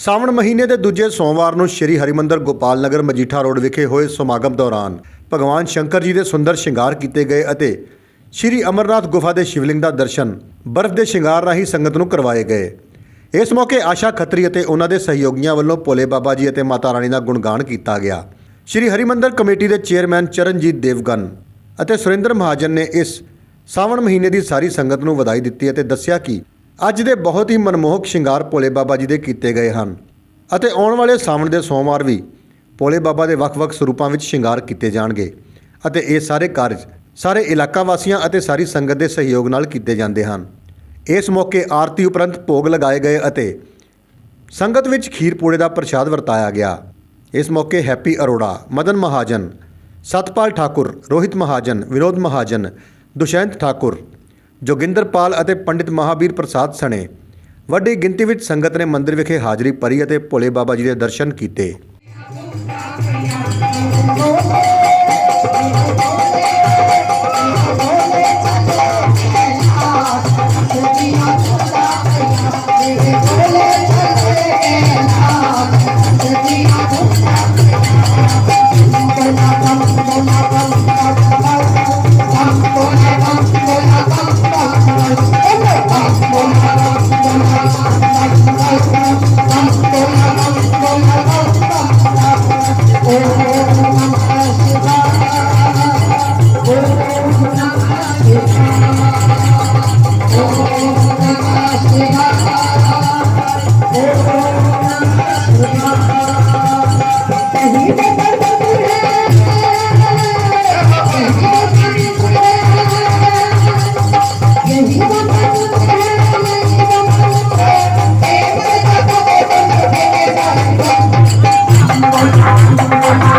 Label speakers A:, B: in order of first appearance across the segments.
A: ਸਾਵਣ ਮਹੀਨੇ ਦੇ ਦੂਜੇ ਸੋਮਵਾਰ ਨੂੰ ਸ੍ਰੀ ਹਰਿਮੰਦਰ ਗੋਪਾਲ ਨਗਰ ਮਜੀਠਾ ਰੋਡ ਵਿਖੇ ਹੋਏ ਸਮਾਗਮ ਦੌਰਾਨ ਭਗਵਾਨ ਸ਼ੰਕਰ ਜੀ ਦੇ ਸੁੰਦਰ ਸ਼ਿੰਗਾਰ ਕੀਤੇ ਗਏ ਅਤੇ ਸ੍ਰੀ ਅਮਰਨਾਥ ਗੁਫਾ ਦੇ ਸ਼ਿਵਲਿੰਗ ਦਾ ਦਰਸ਼ਨ ਬਰਫ਼ ਦੇ ਸ਼ਿੰਗਾਰ ਰਾਹੀਂ ਸੰਗਤ ਨੂੰ ਕਰਵਾਏ ਗਏ। ਇਸ ਮੌਕੇ ਆਸ਼ਾ ਖੱਤਰੀ ਅਤੇ ਉਹਨਾਂ ਦੇ ਸਹਿਯੋਗੀਆਂ ਵੱਲੋਂ ਭੋਲੇ ਬਾਬਾ ਜੀ ਅਤੇ ਮਾਤਾ ਰਾਣੀ ਦਾ ਗੁਣਗਾਨ ਕੀਤਾ ਗਿਆ। ਸ੍ਰੀ ਹਰਿਮੰਦਰ ਕਮੇਟੀ ਦੇ ਚੇਅਰਮੈਨ ਚਰਨਜੀਤ ਦੇਵਗਨ ਅਤੇ ਸੁਰਿੰਦਰ ਮਹਾਜਨ ਨੇ ਇਸ ਸਾਵਣ ਮਹੀਨੇ ਦੀ ਸਾਰੀ ਸੰਗਤ ਨੂੰ ਵਧਾਈ ਦਿੱਤੀ ਅਤੇ ਦੱਸਿਆ ਕਿ ਅੱਜ ਦੇ ਬਹੁਤ ਹੀ ਮਨਮੋਹਕ ਸ਼ਿੰਗਾਰ ਭੋਲੇ ਬਾਬਾ ਜੀ ਦੇ ਕੀਤੇ ਗਏ ਹਨ ਅਤੇ ਆਉਣ ਵਾਲੇ ਸਾਵਣ ਦੇ ਸੋਮਵਾਰ ਵੀ ਭੋਲੇ ਬਾਬਾ ਦੇ ਵੱਖ-ਵੱਖ ਸਰੂਪਾਂ ਵਿੱਚ ਸ਼ਿੰਗਾਰ ਕੀਤੇ ਜਾਣਗੇ ਅਤੇ ਇਹ ਸਾਰੇ ਕਾਰਜ ਸਾਰੇ ਇਲਾਕਾ ਵਾਸੀਆਂ ਅਤੇ ਸਾਰੀ ਸੰਗਤ ਦੇ ਸਹਿਯੋਗ ਨਾਲ ਕੀਤੇ ਜਾਂਦੇ ਹਨ। ਇਸ ਮੌਕੇ ਆਰਤੀ ਉਪਰੰਤ ਭੋਗ ਲਗਾਏ ਗਏ ਅਤੇ ਸੰਗਤ ਵਿੱਚ ਖੀਰ ਪੂੜੇ ਦਾ ਪ੍ਰਸ਼ਾਦ ਵਰਤਾਇਆ ਗਿਆ। ਇਸ ਮੌਕੇ ਹੈਪੀ ਅਰੋੜਾ, ਮਦਨ ਮਹਾਜਨ, ਸਤਪਾਲ ਠਾਕੁਰ, ਰੋਹਿਤ ਮਹਾਜਨ, ਵਿਨੋਦ ਮਹਾਜਨ, ਦੁਸ਼ੈਂਤ ਠਾਕੁਰ ਜੋਗਿੰਦਰਪਾਲ ਅਤੇ ਪੰਡਿਤ ਮਹਾਵੀਰ ਪ੍ਰਸਾਦ ਸਣੇ ਵੱਡੀ ਗਿਣਤੀ ਵਿੱਚ ਸੰਗਤ ਨੇ ਮੰਦਿਰ ਵਿਖੇ ਹਾਜ਼ਰੀ ਭਰੀ ਅਤੇ ਭੋਲੇ ਬਾਬਾ ਜੀ ਦੇ ਦਰਸ਼ਨ ਕੀਤੇ।
B: Thank you.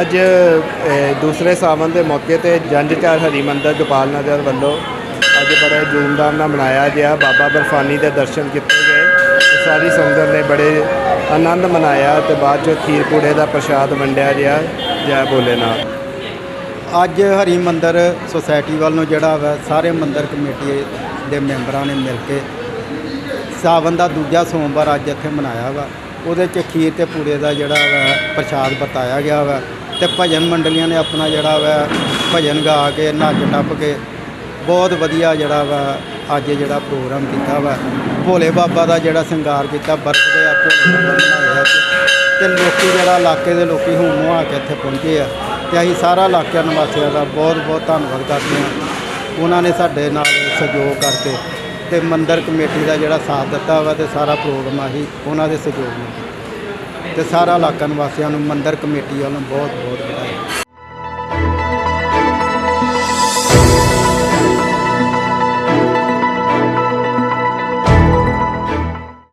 C: ਅੱਜ ਦੂਸਰੇ ਸਾਵਨ ਦੇ ਮੌਕੇ ਤੇ ਜੰਡਚਾਰ ਹਰੀ ਮੰਦਰ ਗੋਪਾਲ ਨਗਰ ਵੱਲੋਂ ਅੱਜ ਬੜੇ ਧੂਮਧਾਮ ਨਾਲ ਮਨਾਇਆ ਗਿਆ। ਬਾਬਾ ਬਰਫਾਨੀ ਦੇ ਦਰਸ਼ਨ ਕੀਤੇ ਗਏ। ਸਾਰੀ ਸੰਗਤ ਨੇ ਬੜੇ ਆਨੰਦ ਮਨਾਇਆ ਤੇ ਬਾਅਦ ਚੋਂ ਖੀਰ ਪੂੜੇ ਦਾ ਪ੍ਰਸ਼ਾਦ ਵੰਡਿਆ ਗਿਆ। ਜੈ ਭੋਲੇਨਾਥ।
D: ਅੱਜ ਹਰੀ ਮੰਦਰ ਸੁਸਾਇਟੀ ਵੱਲੋਂ ਜਿਹੜਾ ਵਾ, ਸਾਰੇ ਮੰਦਰ ਕਮੇਟੀ ਦੇ ਮੈਂਬਰਾਂ ਨੇ ਮਿਲ ਕੇ ਸਾਵਨ ਦਾ ਦੂਜਾ ਸੋਮਵਾਰ ਅੱਜ ਇੱਥੇ ਮਨਾਇਆ ਵਾ। ਉਹਦੇ 'ਚ ਖੀਰ ਤੇ ਪੂੜੇ ਦਾ ਜਿਹੜਾ ਵਾ, ਪ੍ਰਸ਼ਾਦ ਵਰਤਾਇਆ ਗਿਆ ਵਾ। ਤੇ ਭਜਨ ਮੰਡਲੀਆਂ ਨੇ ਆਪਣਾ ਜਿਹੜਾ ਵਾ, ਭਜਨ ਗਾ ਕੇ, ਨੱਚ ਟੱਪ ਕੇ, ਬਹੁਤ ਵਧੀਆ ਜਿਹੜਾ ਵਾ ਅੱਜ ਜਿਹੜਾ ਪ੍ਰੋਗਰਾਮ ਕੀਤਾ ਵਾ, ਭੋਲੇ ਬਾਬਾ ਦਾ ਜਿਹੜਾ ਸ਼ਿੰਗਾਰ ਕੀਤਾ ਬਰਥਡੇ ਆ ਭੋਲੇ ਬਾਬਾ ਦਾ ਤੇ ਲੋਕੀ ਜਿਹੜਾ ਇਲਾਕੇ ਦੇ ਲੋਕੀ ਹੁਮ ਆ ਕੇ ਇੱਥੇ ਪਹੁੰਚੇ ਆ। ਤੇ ਅਸੀਂ ਸਾਰਾ ਇਲਾਕਿਆਂ ਨਿਵਾਸੀਆਂ ਦਾ ਬਹੁਤ ਬਹੁਤ ਧੰਨਵਾਦ ਕਰਦੇ ਹਾਂ। ਉਹਨਾਂ ਨੇ ਸਾਡੇ ਨਾਲ ਸਹਿਯੋਗ ਕਰਕੇ ਤੇ ਮੰਦਰ ਕਮੇਟੀ ਦਾ ਜਿਹੜਾ ਸਾਥ ਦਿੱਤਾ ਵਾ ਤੇ ਸਾਰਾ ਪ੍ਰੋਗਰਾਮ ਅਸੀਂ ਉਹਨਾਂ ਦੇ ਸਹਿਯੋਗ ਨਾਲ ਕੀਤਾ। ਤੇ ਸਾਰਾ ਇਲਾਕਾ ਨਿਵਾਸੀਆਂ ਨੂੰ ਮੰਦਰ ਕਮੇਟੀ ਵੱਲੋਂ ਬਹੁਤ ਬਹੁਤ